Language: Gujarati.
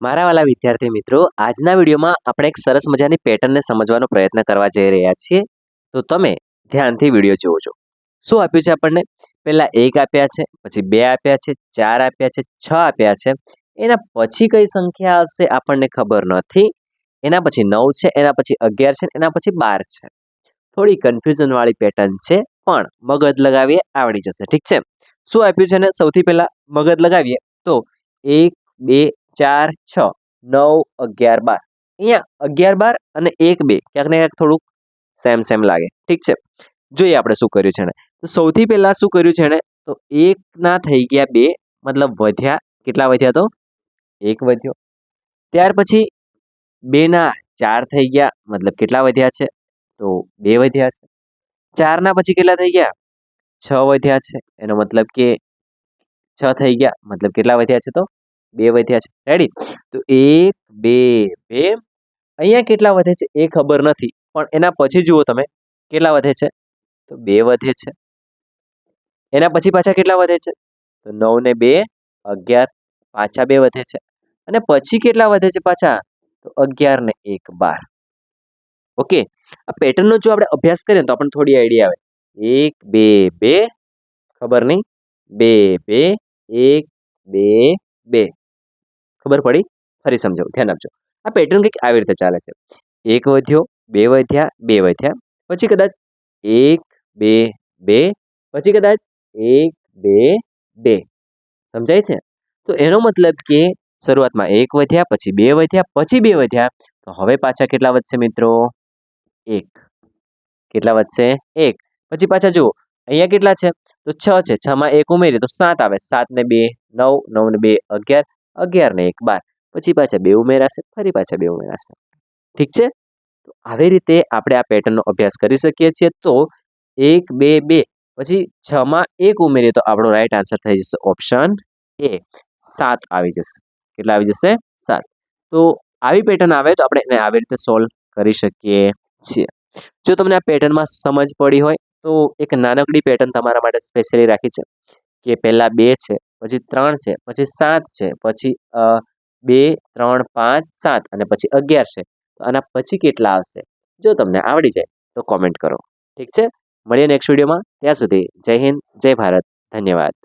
મારા વાલા વિદ્યાર્થી મિત્રો, આજના વિડીયોમાં આપણે એક સરસ મજાની પેટર્નને સમજવાનો પ્રયત્ન કરવા જઈ રહ્યા છીએ. તો તમે ધ્યાનથી વીડિયો જોજો શું આપ્યું છે આપણને? પહેલાં એક આપ્યા છે, પછી બે આપ્યા છે, ચાર આપ્યા છે, છ આપ્યા છે. એના પછી કઈ સંખ્યા આવશે આપણને ખબર નથી. એના પછી નવ છે, એના પછી અગિયાર છે, એના પછી બાર છે. થોડી કન્ફ્યુઝનવાળી પેટર્ન છે, પણ મગજ લગાવીએ, આવડી જશે. ઠીક છે? શું આપ્યું છે ને? સૌથી પહેલાં મગજ લગાવીએ. તો એક, બે ચાર, છ, નવ, અગિયાર, બાર. અહીંયા અગિયાર, બાર અને એક, બે. ક્યાંક ને ક્યાંક થોડુંક સેમ સેમ લાગે. ઠીક છે? જોઈએ આપણે શું કર્યું છે ને તો સૌથી પહેલાં શું કર્યું છે ને તો એકના થઈ ગયા બે, મતલબ વધ્યા. કેટલા વધ્યા તો? એક વધ્યો. ત્યાર પછી બેના ચાર થઈ ગયા, મતલબ કેટલા વધ્યા છે? તો બે વધ્યા છે. ચારના પછી કેટલા થઈ ગયા? છ વધ્યા છે. એનો મતલબ કે છ થઈ ગયા, મતલબ કેટલા વધ્યા છે તો? બે વધ્યા છે. રેડી તો એક, બે બે. અહીંયા કેટલા વધે છે? એ ખબર નથી. પણ એના પછી જુઓ તમે. કેટલા વધે છે? તો બે વધે છે. એના પછી પાછા કેટલા વધે છે? તો નવ ને બે, અગિયાર. પાછા બે વધે છે. અને પછી કેટલા વધે છે પાછા? તો અગિયાર ને એક બાર. ઓકે? આ પેટર્નનો જો આપણે અભ્યાસ કરીએ તો આપણને થોડી આઈડિયા આવે. એક, બે બે. ખબર નહીં? બે બે. એક, બે બે. ખબર પડી? ફરી સમજાવું ધ્યાન આપજો. આ પેટર્ન કંઈક આવી રીતે ચાલે છે. એક વધ્યો, બે વધ્યા બે વધ્યા. પછી કદાચ એક, બે બે. પછી કદાચ એક, બે બે. સમજાય છે? તો એનો મતલબ કે શરૂઆતમાં એક વધ્યા, પછી બે વધ્યા, પછી બે વધ્યા. તો હવે પાછા કેટલા વધશે મિત્રો? એક. કેટલા વધશે? એક. પછી પાછા જુઓ, અહીંયા કેટલા છે? તો છ છે. છમાં એક ઉમેરીએ તો સાત આવે. સાત ને બે, નવ નવ ને બે, અગિયાર. અગિયાર ને એક બાર. પછી પાછા બે ઉમેરાશે, ફરી પાછા બે ઉમેરાશે. ઠીક છે? તો આવી રીતે આપણે આ પેટર્નનો અભ્યાસ કરી શકીએ છીએ. તો એક, બે બે. પછી છમાં એક ઉમેરીએ તો આપણો રાઈટ આન્સર થઈ જશે ઓપ્શન એ સાત આવી જશે. કેટલા આવી જશે? સાત. તો આવી પેટર્ન આવે તો આપણે એને આવી રીતે સોલ્વ કરી શકીએ છીએ. જો તમને આ પેટર્નમાં સમજ પડી હોય, તો એક નાનકડી પેટર્ન તમારા માટે સ્પેશિયલી રાખી છે કે પહેલાં બે છે પછી ત્રણ છે, પછી સાત છે, પછી બે, ત્રણ, પાંચ, સાત અને પછી અગિયાર છે. તો આના પછી કેટલા આવશે? જો તમને આવડી જાય તો કોમેન્ટ કરો. ઠીક છે? મળીએ નેક્સ્ટ વિડીયોમાં ત્યાં સુધી જય હિન્દ, જય ભારત. ધન્યવાદ.